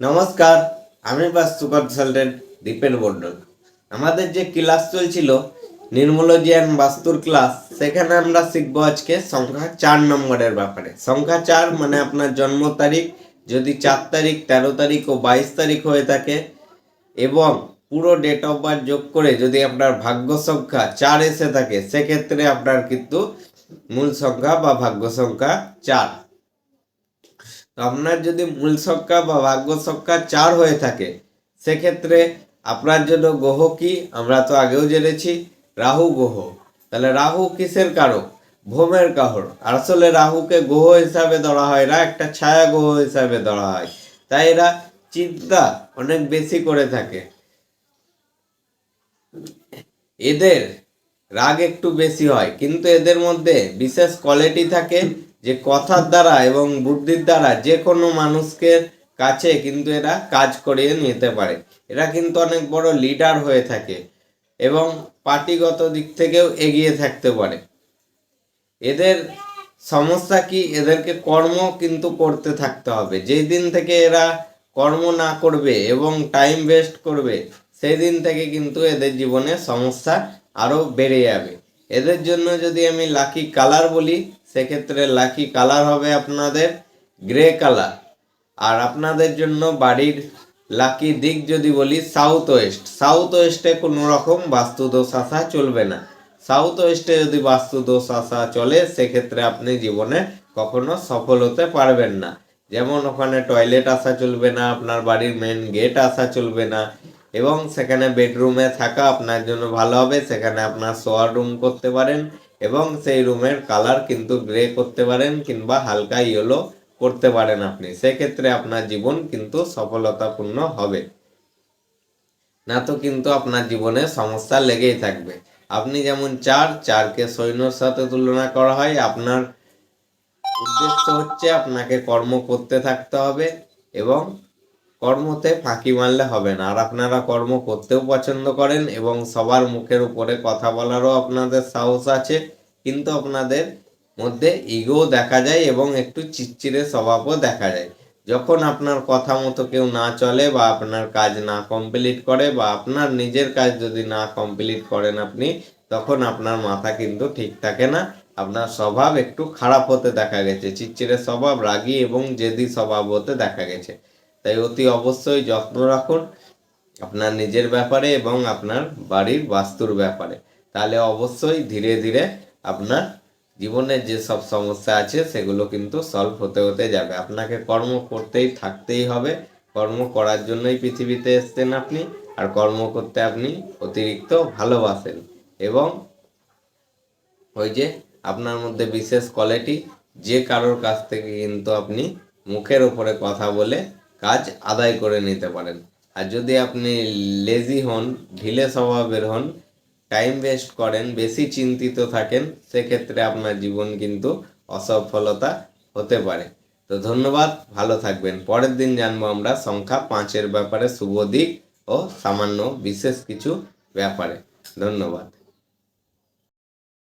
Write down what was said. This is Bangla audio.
নমস্কার, আমি বাস্তু কনসালটেন্ট দীপেন মণ্ডল আমাদের যে ক্লাস চলছিল নির্মোলজিয়ান বাস্তুর ক্লাস সেখানে আমরা শিখব আজকে সংখ্যা চার নম্বরের ব্যাপারে। সংখ্যা চার মানে আপনার জন্ম তারিখ, যদি চার তারিখ, তেরো তারিখ ও বাইশ তারিখ হয়ে থাকে, এবং পুরো ডেট অফ বার্থ যোগ করে যদি আপনার ভাগ্য সংখ্যা চার এসে থাকে, সেক্ষেত্রে আপনার কিন্তু মূল সংখ্যা বা ভাগ্য সংখ্যা চার। আপনার যদি মূল সংখ্যা বা ভাগ্য সংখ্যা চার হয়ে থাকে, সেক্ষেত্রে আপনার জন্য গ্রহ কি? আমরা তো আগেও জেনেছি, রাহু গ্রহ। তাহলে রাহু কিসের কারক? ভোমের কাহর আসলে রাহুকে গ্রহ হিসাবে ধরা হয় না, একটা ছায়া গ্রহ হিসাবে ধরা হয়। তাই এরা চিন্তা অনেক বেশি করে থাকে। এদের রাগ একটু বেশি হয়, কিন্তু এদের মধ্যে বিশেষ কোয়ালিটি থাকে যে কথার দ্বারা এবং বুদ্ধির দ্বারা যে কোনো মানুষকে কাছে কিন্তু এরা কাজ করিয়ে নিতে পারে। এরা কিন্তু অনেক বড় লিডার হয়ে থাকে এবং পার্টিগত দিক থেকেও এগিয়ে থাকতে পারে। এদের সমস্যা কি? এদেরকে কর্ম কিন্তু করতে থাকতে হবে। যেই দিন থেকে এরা কর্ম না করবে এবং টাইম ওয়েস্ট করবে, সেই দিন থেকে কিন্তু এদের জীবনে সমস্যা আরও বেড়ে যাবে। এদের জন্য যদি আমি লাকি কালার বলি সেক্ষেত্রে লাকি কালার হবে আপনাদের গ্রে কালার আর আপনাদের জন্য বাড়ির লাকি দিক যদি বলি সাউথ ওয়েস্ট সাউথ ওয়েস্টে কোনো রকম বাস্তুদোষ আসা চলবে না। সাউথ ওয়েস্টে যদি বাস্তুদোষ আসা চলে, সেক্ষেত্রে আপনি জীবনে কখনো সফল হতে পারবেন না। যেমন ওখানে টয়লেট আসা চলবে না, আপনার বাড়ির মেন গেট আসা চলবে না, এবং সেখানে বেডরুমে থাকা আপনার জন্য ভালো হবে, সেখানে আপনার শোয়ার রুম করতে পারেন। এবং সেই রুমের কালার কিন্তু গ্রে করতে পারেন কিংবা হালকা ইয়েলো করতে পারেন আপনি। সেক্ষেত্রে আপনার জীবন কিন্তু সফলতাপূর্ণ হবে। না তো কিন্তু আপনার জীবনে সমস্যা লেগেই থাকবে। আপনি যেমন চার, চারকে সৈন্যর সাথে তুলনা করা হয়, আপনার উদ্দেশ্য হচ্ছে আপনাকে কর্ম করতে থাকতে হবে এবং কর্মতে ফাঁকি মারলে হবে না। আর আপনারা কর্ম করতেও পছন্দ করেন এবং সবার মুখের উপরে কথা বলারও আপনাদের সাহস আছে। কিন্তু আপনাদের মধ্যে ইগো দেখা যায় এবং একটু চিচ্চিরে স্বভাবও দেখা যায়। যখন আপনার কথা মতো কেউ না চলে বা আপনার কাজ না কমপ্লিট করে বা আপনার নিজের কাজ যদি না কমপ্লিট করেন আপনি, তখন আপনার মাথা কিন্তু ঠিক থাকে না। আপনার স্বভাব একটু খারাপ হতে দেখা গেছে চিচ্চিরে স্বভাব, রাগী এবং জেদি স্বভাব হতে দেখা গেছে। তাই অতি অবশ্যই যত্ন রাখুন আপনার নিজের ব্যাপারে এবং আপনার বাড়ির বাস্তুর ব্যাপারে। তাহলে অবশ্যই ধীরে ধীরে আপনার জীবনে যে সব সমস্যা আছে, সেগুলো কিন্তু সলভ হতে হতে যাবে। আপনাকে কর্ম করতেই থাকতেই হবে। কর্ম করার জন্যই পৃথিবীতে এসছেন আপনি, আর কর্ম করতে আপনি অতিরিক্ত ভালোবাসেন। এবং ওই যে আপনার মধ্যে বিশেষ কোয়ালিটি যে কারোর কাছ থেকে কিন্তু আপনি মুখের উপরে কথা বলে কাজ আদায় করে নিতে পারেন। আর যদি আপনি লেজি হন, ঢিলে স্বভাবের হন টাইম ওয়েস্ট করেন, বেশি চিন্তিত থাকেন, সেক্ষেত্রে আপনার জীবন কিন্তু অসফলতা হতে পারে। তো ধন্যবাদ, ভালো থাকবেন। পরের দিন জানব আমরা সংখ্যা পাঁচের ব্যাপারে শুভ দিক ও সামান্য বিশেষ কিছু ব্যাপারে। ধন্যবাদ।